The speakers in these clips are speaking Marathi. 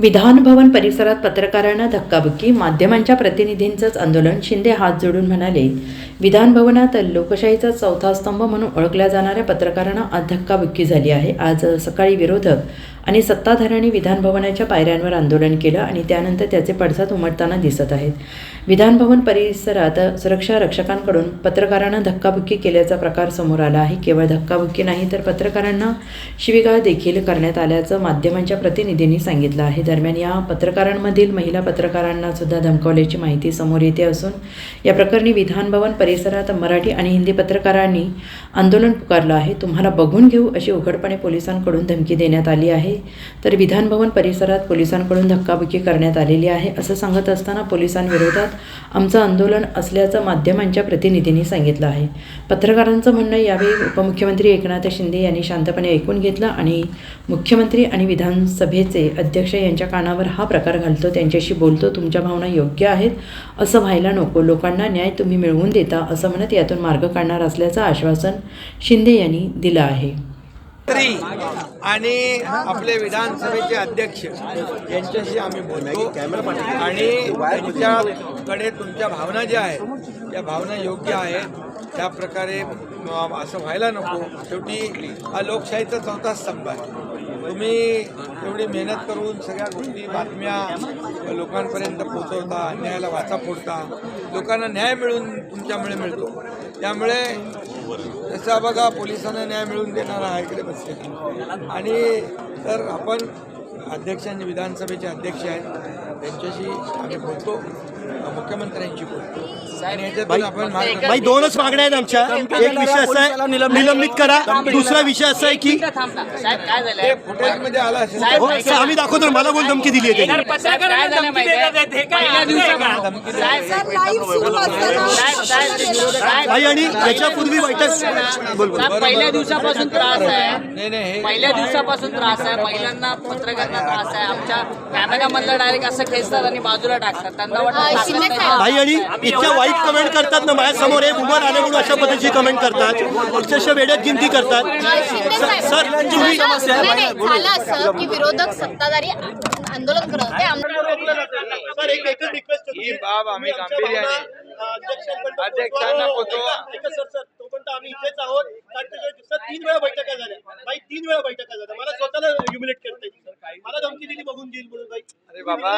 विधानभवन परिसरात पत्रकारांना धक्काबुक्की माध्यमांच्या प्रतिनिधींचंच आंदोलन शिंदे हात जोडून म्हणाले विधानभवनात लोकशाहीचा चौथा स्तंभ म्हणून ओळखल्या जाणाऱ्या पत्रकारांना आज धक्काबुक्की झाली आहे. आज सकाळी विरोधक आणि सत्ताधाऱ्यांनी विधानभवनाच्या पायऱ्यांवर आंदोलन केलं आणि त्यानंतर त्याचे पडसाद उमटताना दिसत आहेत. विधानभवन परिसरात सुरक्षा रक्षकांकडून पत्रकारांना धक्काबुक्की केल्याचा प्रकार समोर आला आहे. केवळ धक्काबुक्की नाही तर पत्रकारांना शिवीगाळ देखील करण्यात आल्याचं माध्यमांच्या प्रतिनिधींनी सांगितलं आहे. दरम्यान या पत्रकारांमधील महिला पत्रकारांना सुद्धा धमकावल्याची माहिती समोर येते असून या प्रकरणी विधानभवन परिसरात मराठी आणि हिंदी पत्रकारांनी आंदोलन पुकारलं आहे. तुम्हाला बघून घेऊ अशी उघडपणे पोलिसांकडून धमकी देण्यात आली आहे. तर विधानभवन परिसरात पोलिसांकडून धक्काबुक्की करण्यात आलेली आहे असं सांगत असताना पोलिसांविरोधात आमचं आंदोलन असल्याचं माध्यमांच्या प्रतिनिधींनी सांगितलं आहे. पत्रकारांचं म्हणणं यावेळी उपमुख्यमंत्री एकनाथ शिंदे यांनी शांतपणे ऐकून घेतलं आणि मुख्यमंत्री आणि विधानसभेचे अध्यक्ष यांच्या कानावर हा प्रकार घालतो त्यांच्याशी बोलतो तुमच्या भावना योग्य आहेत असं व्हायला नको लोकांना न्याय तुम्ही मिळवून देता असं म्हणत यातून मार्ग काढणार असल्याचं आश्वासन शिंदे यांनी दिलं आहे. मंत्री आणि आपले विधानसभेचे अध्यक्ष यांच्याशी आम्ही बोलतो आणि त्यांच्याकडे तुमच्या भावना ज्या आहेत त्या भावना योग्य आहेत त्या प्रकारे असं व्हायला नको. शेवटी हा लोकशाहीचा चौथा स्तंभ आहे. तुम्ही एवढी मेहनत करून सगळ्या गोष्टी बातम्या लोकांपर्यंत पोचवता न्यायाला वाचा फोडता लोकांना न्याय मिळून तुमच्यामुळे मिळतो. त्यामुळे जसा बघा पोलिसांना न्याय मिळवून देणारा हा इकडे बसले आणि तर आपण अध्यक्ष आणि विधानसभेचे अध्यक्ष आहेत त्यांच्याशी आम्ही बोलतो. भाई दोनच मागण्या आहेत आमच्या एक विषय असा आहे निलंबित करा दुसरा विषय असा आहे की हो, आम्ही दाखवतो मला कोण धमकी दिली आहे त्यांनी साहेब, काय झालं माहितीये? पहिल्या दिवसापासून साहेब साहेब साहेब ते विरोधक आहेत. भाई आणि याच्यापूर्वी बैठक पहिल्या दिवसापासून त्रास आहे नाही नाही हे पहिल्या दिवसापासून त्रास आहे महिलांना पत्रकारांना त्रास आहे आमच्या कॅमेरामधला डायरेक्ट असं खेचतात आणि बाजूला टाकतात त्यांना वाटतं भाई आणि इतक्या वाईट कमेंट करतात ना माझ्यासमोर एक उमर आले म्हणून अशा पद्धतीची कमेंट करतात. अक्षरशः वेड्यात गिनती करतात. सर तुम्ही झालं असं की विरोधक सत्ताधारी आंदोलन करत होते. सर एक एकच रिक्वेस्ट ही बाब आम्ही गांभीर्याने अध्यक्षांना. सर सर तोपर्यंत आम्ही इथेच आहोत. दिवसात तीन वेळा बैठका झाल्या. बाई तीन वेळा बैठका झाल्या मला स्वतःला ह्युमिलेट करताय मला धमकी दिली बघून देईल म्हणून बाई अरे बाबा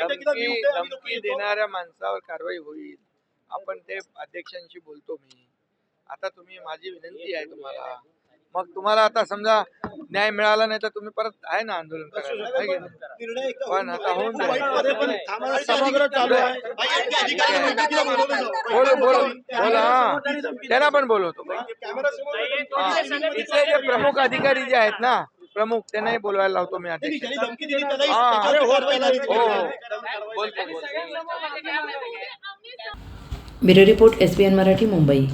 धमकी धमकी. देणाऱ्या माणसावर कारवाई होईल. आपण ते अध्यक्षांशी बोलतो मी. आता तुम्ही माझी विनंती आहे तुम्हाला. मग तुम्हाला आता समजा न्याय मिळाला नाही तर तुम्ही परत आहे ना आंदोलन करायला पण आता होऊन. बोलो बोलो. बोला हा. त्यांना पण बोलवतो. इथले जे प्रमुख अधिकारी जे आहेत ना प्रमुख त्यांनाही बोलवायला लावतो मी अध्यक्ष त्यालाही हा. हो हो. Bureau report S B N Marathi Mumbai